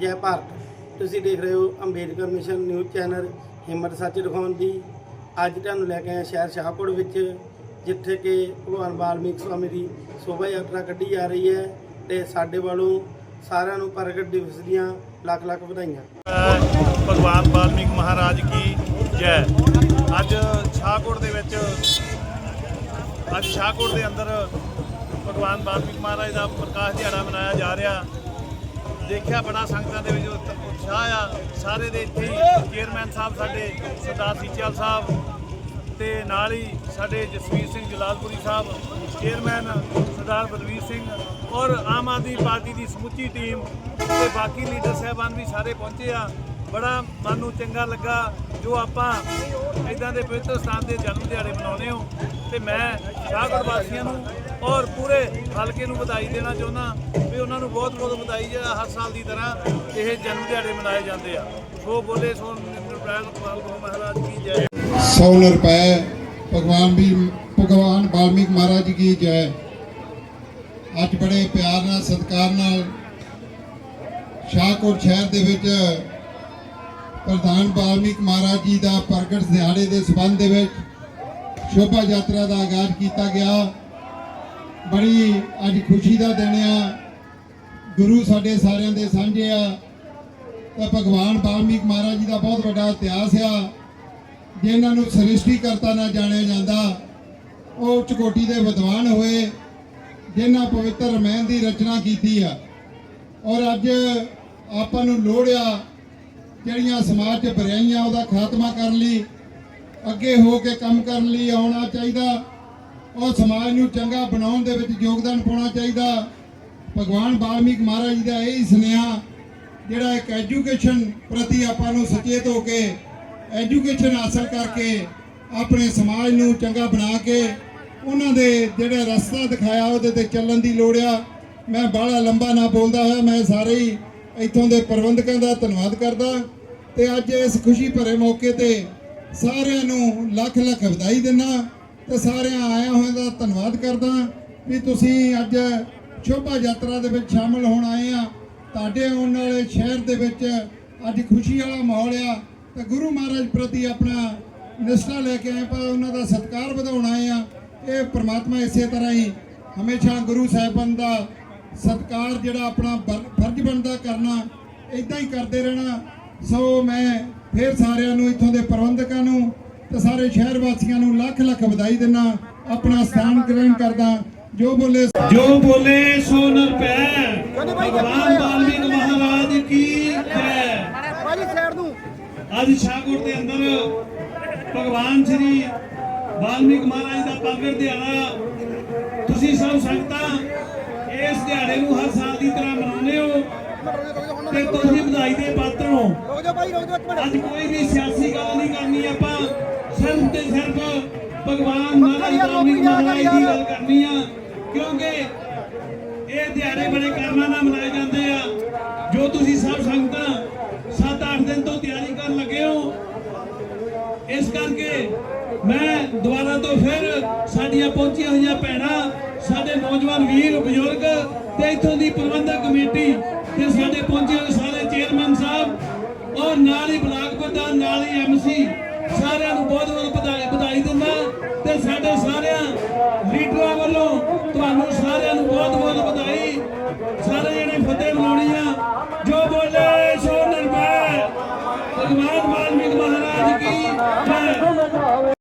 ਜੈ ਭਾਰਤ। ਤੁਸੀਂ ਦੇਖ ਰਹੇ ਹੋ ਅੰਬੇਦਕਰ ਮਿਸ਼ਨ ਨਿਊਜ਼ ਚੈਨਲ ਹਿੰਮਤ ਸੱਚ ਦਿਖਾਉਣ ਦੀ। ਅੱਜ ਤੁਹਾਨੂੰ ਲੈ ਕੇ ਆਏ ਸ਼ਹਿਰ ਸ਼ਾਹਕੋਟ ਵਿੱਚ, ਜਿੱਥੇ ਕਿ ਭਗਵਾਨ ਵਾਲਮੀਕ ਸਵਾਮੀ ਦੀ ਸ਼ੋਭਾ ਯਾਤਰਾ ਕੱਢੀ ਜਾ ਰਹੀ ਹੈ ਤੇ ਸਾਡੇ ਵੱਲੋਂ ਸਾਰਿਆਂ ਨੂੰ ਪ੍ਰਗਟ ਦਿਵਸ ਦੀਆਂ ਲੱਖ ਲੱਖ ਵਧਾਈਆਂ। ਭਗਵਾਨ ਵਾਲਮੀਕ ਮਹਾਰਾਜ ਕੀ ਜੈ। ਅੱਜ ਸ਼ਾਹਕੋਟ ਦੇ ਵਿੱਚ, ਅੱਜ ਸ਼ਾਹਕੋਟ ਦੇ ਅੰਦਰ ਭਗਵਾਨ ਵਾਲਮੀਕ ਮਹਾਰਾਜ ਦਾ ਪ੍ਰਕਾਸ਼ ਦਿਹਾੜਾ ਮਨਾਇਆ ਜਾ ਰਿਹਾ। ਦੇਖਿਆ ਬੜਾ ਸੰਗਤਾਂ ਦੇ ਵਿੱਚ ਉਤਸ਼ਾਹ ਆ। ਸਾਰੇ ਦੇ ਇੱਥੇ ਹੀ ਚੇਅਰਮੈਨ ਸਾਹਿਬ, ਸਾਡੇ ਸਰਦਾਰ ਸੀਚਲ ਸਾਹਿਬ ਤੇ ਨਾਲ ਹੀ ਸਾਡੇ ਜਸਵੀਰ ਸਿੰਘ ਜਲਾਲਪੁਰੀ ਸਾਹਿਬ ਚੇਅਰਮੈਨ ਸਰਦਾਰ ਬਲਵੀਰ ਸਿੰਘ ਔਰ ਆਮ ਆਦਮੀ ਪਾਰਟੀ ਦੀ ਸਮੁੱਚੀ ਟੀਮ ਤੇ ਬਾਕੀ ਲੀਡਰ ਸਾਹਿਬਾਨ ਵੀ ਸਾਰੇ ਪਹੁੰਚੇ ਆ। ਬੜਾ ਮਨ ਨੂੰ ਚੰਗਾ ਲੱਗਾ ਜੋ ਆਪਾਂ ਇਦਾਂ ਦੇ ਪਵਿੱਤਰ ਸਥਾਨ ਦੇ ਜਨਮ ਦਿਹਾੜੇ ਮਨਾਉਂਦੇ ਹੋ ਤੇ ਮੈਂ ਸ਼ਾਹਗੜ੍ਹ ਵਾਸੀਆਂ ਨੂੰ ਔਰ ਪੂਰੇ ਹਲਕੇ ਨੂੰ ਵਧਾਈ ਦੇਣਾ ਚਾਹੁੰਦਾ ਵੀ ਉਹਨਾਂ ਨੂੰ ਬਹੁਤ ਬਹੁਤ ਵਧਾਈ ਜਿਹੜਾ ਹਰ ਸਾਲ ਦੀ ਤਰ੍ਹਾਂ ਇਹ ਜਨਮ ਦਿਹਾੜੇ ਮਨਾਏ ਜਾਂਦੇ ਆ। ਸੋ ਬੋਲੇ ਸੋ ਨਿਰਪੈਲ ਪਾਲਗੋ ਮਹਾਰਾਜ ਕੀ ਜੈ। 100 ਰੁਪਏ ਭਗਵਾਨ ਵੀ, ਭਗਵਾਨ ਬਾਲਮੀਕ ਮਹਾਰਾਜ ਕੀ ਜੈ। ਅੱਜ ਬੜੇ ਪਿਆਰ ਨਾਲ, ਸਤਿਕਾਰ ਨਾਲ ਸ਼ਾਹਕੋਟ ਸ਼ਹਿਰ ਦੇ ਵਿੱਚ ਪ੍ਰਧਾਨ ਬਾਲਮੀਕ ਮਹਾਰਾਜ ਜੀ ਦਾ ਪ੍ਰਗਟ ਦਿਹਾੜੇ ਦੇ ਸਬੰਧ ਦੇ ਵਿੱਚ ਸ਼ੋਭਾ ਯਾਤਰਾ ਦਾ ਆਗਾਜ਼ ਕੀਤਾ ਗਿਆ। ਬੜੀ ਅੱਜ ਖੁਸ਼ੀ ਦਾ ਦਿਨ ਆ। ਗੁਰੂ ਸਾਡੇ ਸਾਰਿਆਂ ਦੇ ਸਾਂਝੇ ਆ। ਤਾਂ ਭਗਵਾਨ ਵਾਲਮੀਕ ਮਹਾਰਾਜ ਜੀ ਦਾ ਬਹੁਤ ਵੱਡਾ ਇਤਿਹਾਸ ਆ। ਜਿਨ੍ਹਾਂ ਨੂੰ ਸ੍ਰਿਸ਼ਟੀਕਰਤਾ ਨਾਲ ਜਾਣਿਆ ਜਾਂਦਾ। ਉਹ ਉੱਚ ਕੋਟੀ ਦੇ ਵਿਦਵਾਨ ਹੋਏ, ਜਿਨ੍ਹਾਂ ਪਵਿੱਤਰ ਰਮਾਇਣ ਦੀ ਰਚਨਾ ਕੀਤੀ ਆ। ਔਰ ਅੱਜ ਆਪਾਂ ਨੂੰ ਲੋੜ ਆ ਜਿਹੜੀਆਂ ਸਮਾਜ 'ਚ ਬੁਰਾਈਆਂ ਉਹਦਾ ਖਾਤਮਾ ਕਰਨ ਲਈ, ਅੱਗੇ ਹੋ ਕੇ ਕੰਮ ਕਰਨ ਲਈ ਆਉਣਾ ਚਾਹੀਦਾ। ਉਹ ਸਮਾਜ ਨੂੰ ਚੰਗਾ ਬਣਾਉਣ ਦੇ ਵਿੱਚ ਯੋਗਦਾਨ ਪਾਉਣਾ ਚਾਹੀਦਾ। ਭਗਵਾਨ ਵਾਲਮੀਕ ਮਹਾਰਾਜ ਜੀ ਦਾ ਇਹ ਹੀ ਸੁਨੇਹਾ, ਜਿਹੜਾ ਇੱਕ ਐਜੂਕੇਸ਼ਨ ਪ੍ਰਤੀ ਆਪਾਂ ਨੂੰ ਸੁਚੇਤ ਹੋ ਕੇ ਐਜੂਕੇਸ਼ਨ ਹਾਸਲ ਕਰਕੇ ਆਪਣੇ ਸਮਾਜ ਨੂੰ ਚੰਗਾ ਬਣਾ ਕੇ ਉਹਨਾਂ ਦੇ ਜਿਹੜਾ ਰਸਤਾ ਦਿਖਾਇਆ, ਉਹਦੇ ਤੇ ਚੱਲਣ ਦੀ ਲੋੜ ਆ। ਮੈਂ ਬਾਹਲਾ ਲੰਬਾ ਨਾ ਬੋਲਦਾ ਹੋਇਆ, ਮੈਂ ਸਾਰੇ ਹੀ ਇੱਥੋਂ ਦੇ ਪ੍ਰਬੰਧਕਾਂ ਦਾ ਧੰਨਵਾਦ ਕਰਦਾ। ਤੇ ਅੱਜ ਇਸ ਖੁਸ਼ੀ ਭਰੇ ਮੌਕੇ ਤੇ ਸਾਰਿਆਂ ਨੂੰ ਲੱਖ ਲੱਖ ਵਧਾਈ ਦਿੰਦਾ। ਤੇ ਸਾਰਿਆਂ ਆਇਆ ਹੋਇਆਂ ਦਾ ਧੰਨਵਾਦ ਕਰਦਾ ਵੀ ਤੁਸੀਂ ਅੱਜ ਸ਼ੋਭਾ ਯਾਤਰਾ ਦੇ ਵਿੱਚ ਸ਼ਾਮਲ ਹੋਣ ਆਏ ਆ। ਤੁਹਾਡੇ ਆਉਣ ਵਾਲੇ ਸ਼ਹਿਰ ਦੇ ਵਿੱਚ ਅੱਜ ਖੁਸ਼ੀ ਵਾਲਾ ਮਾਹੌਲ ਆ ਤੇ ਗੁਰੂ ਮਹਾਰਾਜ ਪ੍ਰਤੀ ਆਪਣਾ ਨਿਸ਼ਠਾ ਲੈ ਕੇ ਆਏ ਪਰ ਉਹਨਾਂ ਦਾ ਸਤਿਕਾਰ ਵਧਾਉਣ ਆਏ ਆ। ਇਹ ਪ੍ਰਮਾਤਮਾ ਇਸੇ ਤਰ੍ਹਾਂ ਹੀ ਹਮੇਸ਼ਾ ਗੁਰੂ ਸਾਹਿਬਾਨ ਦਾ ਸਤਿਕਾਰ ਜਿਹੜਾ ਆਪਣਾ ਬਰ- ਫਰਜ਼ ਬਣਦਾ ਕਰਨਾ ਇਦਾਂ ਹੀ ਕਰਦੇ ਰਹਿਣਾ। ਸੋ ਮੈਂ ਫਿਰ ਸਾਰਿਆਂ ਨੂੰ ਇੱਥੋਂ ਦੇ ਪ੍ਰਬੰਧਕਾਂ ਨੂੰ ਤੇ ਸਾਰੇ ਸ਼ਹਿਰ ਵਾਸੀਆਂ ਨੂੰ ਲੱਖ ਲੱਖ ਵਧਾਈ ਦਿੰਦਾ ਆਪਣਾ ਸਥਾਨ ਗ੍ਰਹਿਣ ਕਰਦਾ। ਜੋ ਬੋਲੇ ਜੋ ਬੋਲੇ ਸੋ ਨਰਪੈ ਭਗਵਾਨ ਵਾਲਮੀਕ ਮਹਾਰਾਜ ਕੀ ਜੈ ਭਾਜੀ ਸਾਈਡ ਨੂੰ। ਅੱਜ ਸ਼ਾਹਕੋਟ ਦੇ ਅੰਦਰ ਭਗਵਾਨ ਸ੍ਰੀ ਵਾਲਮੀਕ ਮਹਾਰਾਜ ਦਾ ਪ੍ਰਗਟ ਦਿਹਾੜਾ। ਤੁਸੀਂ ਸਭ ਸੰਗਤਾਂ ਇਸ ਦਿਹਾੜੇ ਨੂੰ ਹਰ ਸਾਲ ਦੀ ਤਰ੍ਹਾਂ ਮਨਾਉਂਦੇ ਹੋ ਤੇ ਤੁਸੀਂ ਵਧਾਈ ਦੇ ਪਾਤਰ ਹੋ। ਅੱਜ ਕੋਈ ਵੀ ਸਿਆਸੀ ਗੱਲ ਸਿਰਫ ਤੇ ਸਿਰਫ ਭਗਵਾਨ ਮਹਾਰਾਜ ਵਾਲਮੀਕ ਮਹਾਰਾਜ ਦੀ ਗੱਲ ਕਰਨੀ ਆ ਕਿਉਂਕਿ ਇਹ ਦਿਹਾੜੇ ਬੜੇ ਕਰਮਾਂ ਨਾਲ ਮਨਾਏ ਜਾਂਦੇ ਆ। ਜੋ ਤੁਸੀਂ ਸਭ ਸੰਗਤਾਂ 7-8 ਦਿਨ ਤੋਂ ਤਿਆਰੀ ਕਰਨ ਲੱਗੇ ਹੋ ਇਸ ਕਰਕੇ ਮੈਂ ਦੁਬਾਰਾ ਤੋਂ ਫਿਰ ਸਾਡੀਆਂ ਪਹੁੰਚੀਆਂ ਹੋਈਆਂ ਭੈਣਾਂ ਸਾਡੇ ਨੌਜਵਾਨ ਵੀਰ ਬਜ਼ੁਰਗ ਤੇ ਇੱਥੋਂ ਦੀ ਪ੍ਰਬੰਧਕ ਕਮੇਟੀ ਤੇ ਸਾਡੇ ਪਹੁੰਚੇ ਸਾਰੇ ਚੇਅਰਮੈਨ ਸਾਹਿਬ ਔਰ ਨਾਲ ਹੀ ਬਲਾਕ ਪ੍ਰਧਾਨ ਨਾਲ ਹੀ ਐਮਸੀ ਸਾਰਿਆਂ ਨੂੰ ਬਹੁਤ ਬਹੁਤ ਵਧਾਈ ਵਧਾਈ ਦਿੰਦਾ ਤੇ ਸਾਡੇ ਸਾਰਿਆਂ ਲੀਡਰਾਂ ਵੱਲੋਂ ਤੁਹਾਨੂੰ ਸਾਰਿਆਂ ਨੂੰ ਬਹੁਤ ਬਹੁਤ ਵਧਾਈ